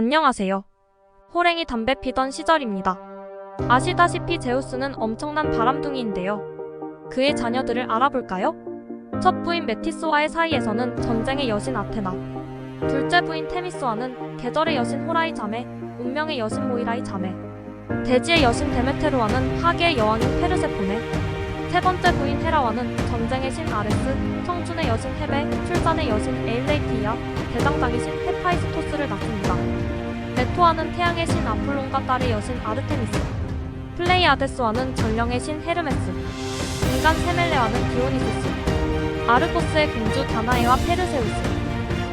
안녕하세요. 호랭이 담배 피던 시절입니다. 아시다시피 제우스는 엄청난 바람둥이인데요. 그의 자녀들을 알아볼까요? 첫 부인 메티스와의 사이에서는 전쟁의 여신 아테나, 둘째 부인 테미스와는 계절의 여신 호라이 자매, 운명의 여신 모이라이 자매, 대지의 여신 데메테르와는 화계의 여왕인 페르세포네, 세 번째 부인 헤라와는 전쟁의 신 아레스, 청춘의 여신 헤베, 출산의 여신 에일레이티아, 대장장이신 헤파이스토스를 낳습니다. 네토와는 태양의 신 아폴론과 딸의 여신 아르테미스, 플레이아데스와는 전령의 신 헤르메스, 인간 세멜레와는 디오니소스, 아르코스의 공주 다나에와 페르세우스,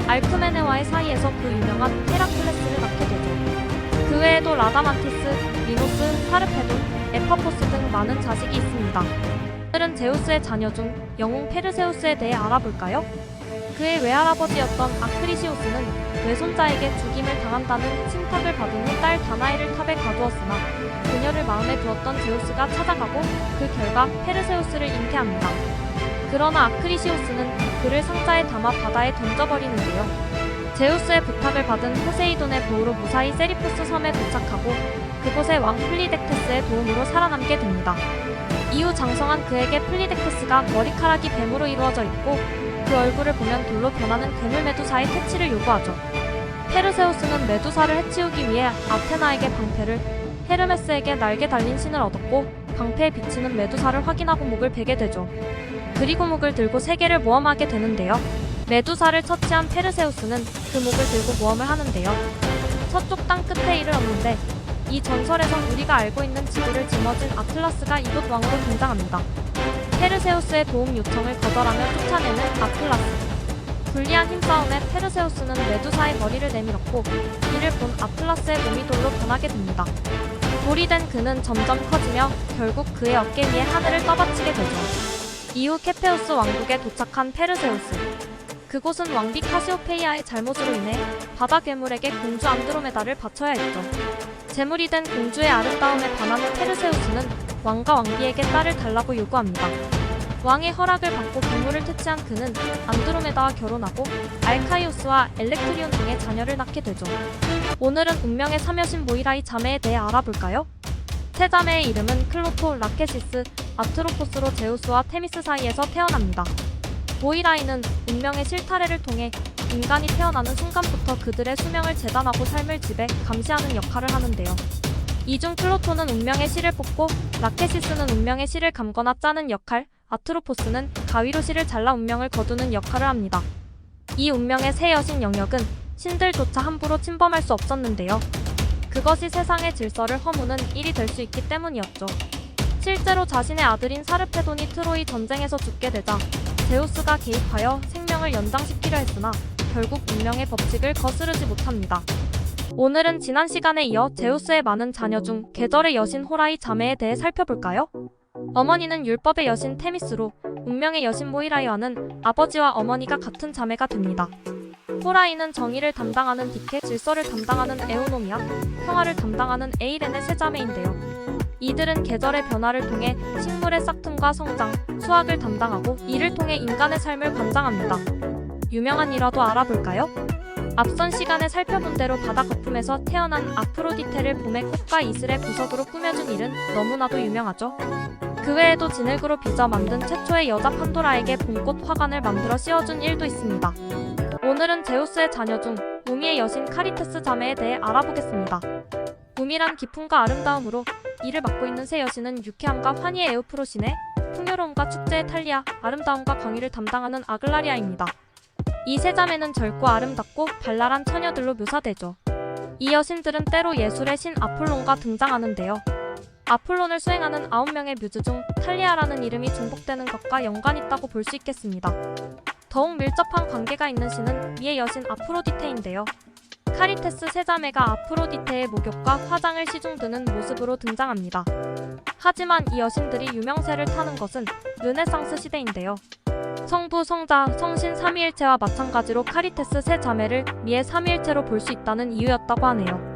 알크메네와의 사이에서 그 유명한 헤라클레스를 낳게 되죠. 그 외에도 라다만티스, 리노스, 파르페돈, 에파포스 등 많은 자식이 있습니다. 오늘은 제우스의 자녀 중 영웅 페르세우스에 대해 알아볼까요? 그의 외할아버지였던 아크리시우스는 외손자에게 죽임을 당한다는 침탁을 받은 후 딸 다나이를 탑에 가두었으나 그녀를 마음에 두었던 제우스가 찾아가고 그 결과 페르세우스를 잉태합니다. 그러나 아크리시우스는 그를 상자에 담아 바다에 던져버리는데요. 제우스의 부탁을 받은 포세이돈의 보호로 무사히 세리푸스 섬에 도착하고 그곳의 왕 플리덱테스의 도움으로 살아남게 됩니다. 이후 장성한 그에게 플리덱테스가 머리카락이 뱀으로 이루어져 있고 그 얼굴을 보면 돌로 변하는 괴물 메두사의 퇴치를 요구하죠. 페르세우스는 메두사를 해치우기 위해 아테나에게 방패를, 헤르메스에게 날개 달린 신을 얻었고 방패에 비치는 메두사를 확인하고 목을 베게 되죠. 그리고 목을 들고 세계를 모험하게 되는데요. 메두사를 처치한 페르세우스는 그 목을 들고 모험을 하는데요. 서쪽 땅 끝에 이르렀는데 이 전설에선 우리가 알고 있는 지구를 짊어진 아틀라스가 이곳 왕으로 등장합니다. 페르세우스의 도움 요청을 거절하며 쫓아내는 아틀라스. 불리한 힘싸움에 페르세우스는 메두사의 머리를 내밀었고 이를 본 아틀라스의 몸이 돌로 변하게 됩니다. 돌이 된 그는 점점 커지며 결국 그의 어깨 위에 하늘을 떠받치게 되죠. 이후 케페우스 왕국에 도착한 페르세우스. 그곳은 왕비 카시오페이아의 잘못으로 인해 바다 괴물에게 공주 안드로메다를 바쳐야 했죠. 재물이 된 공주의 아름다움에 반하는 페르세우스는 왕과 왕비에게 딸을 달라고 요구합니다. 왕의 허락을 받고 괴물을 퇴치한 그는 안드로메다와 결혼하고 알카이오스와 엘렉트리온 등의 자녀를 낳게 되죠. 오늘은 운명의 사며신 모이라이 자매에 대해 알아볼까요? 세 자매의 이름은 클로토, 라케시스, 아트로포스로 제우스와 테미스 사이에서 태어납니다. 모이라이는 운명의 실타래를 통해 인간이 태어나는 순간부터 그들의 수명을 재단하고 삶을 지배, 감시하는 역할을 하는데요. 이중 클로토는 운명의 실을 뽑고 라케시스는 운명의 실을 감거나 짜는 역할, 아트로포스는 가위로 실을 잘라 운명을 거두는 역할을 합니다. 이 운명의 새 여신 영역은 신들조차 함부로 침범할 수 없었는데요. 그것이 세상의 질서를 허무는 일이 될 수 있기 때문이었죠. 실제로 자신의 아들인 사르페돈이 트로이 전쟁에서 죽게 되자 제우스가 개입하여 생명을 연장시키려 했으나 결국 운명의 법칙을 거스르지 못합니다. 오늘은 지난 시간에 이어 제우스의 많은 자녀 중 계절의 여신 호라이 자매에 대해 살펴볼까요? 어머니는 율법의 여신 테미스로 운명의 여신 모이라이와는 아버지와 어머니가 같은 자매가 됩니다. 호라이는 정의를 담당하는 디케, 질서를 담당하는 에오노미아, 평화를 담당하는 에이렌의 세 자매인데요. 이들은 계절의 변화를 통해 식물의 싹tum과 성장, 수확을 담당하고 이를 통해 인간의 삶을 관장합니다. 유명한 일화도 알아볼까요? 앞선 시간에 살펴본 대로 바다 거품에서 태어난 아프로디테를 봄의 꽃과 이슬의 부석으로 꾸며준 일은 너무나도 유명하죠. 그 외에도 진흙으로 빚어 만든 최초의 여자 판도라에게 봄꽃 화관을 만들어 씌워준 일도 있습니다. 오늘은 제우스의 자녀 중 우미의 여신 카리테스 자매에 대해 알아보겠습니다. 우미란 기품과 아름다움으로 이를 맡고 있는 새 여신은 유쾌함과 환희의 에우프로시네, 풍요로움과 축제의 탈리아, 아름다움과 광의를 담당하는 아글라리아입니다. 이 세 자매는 젊고 아름답고 발랄한 처녀들로 묘사되죠. 이 여신들은 때로 예술의 신 아폴론과 등장하는데요. 아폴론을 수행하는 아홉 명의 뮤즈 중 탈리아라는 이름이 중복되는 것과 연관 있다고 볼 수 있겠습니다. 더욱 밀접한 관계가 있는 신은 미의 여신 아프로디테인데요. 카리테스 세자매가 아프로디테의 목욕과 화장을 시중드는 모습으로 등장합니다. 하지만 이 여신들이 유명세를 타는 것은 르네상스 시대인데요. 성부, 성자, 성신 삼위일체와 마찬가지로 카리테스 세 자매를 미의 삼위일체로 볼 수 있다는 이유였다고 하네요.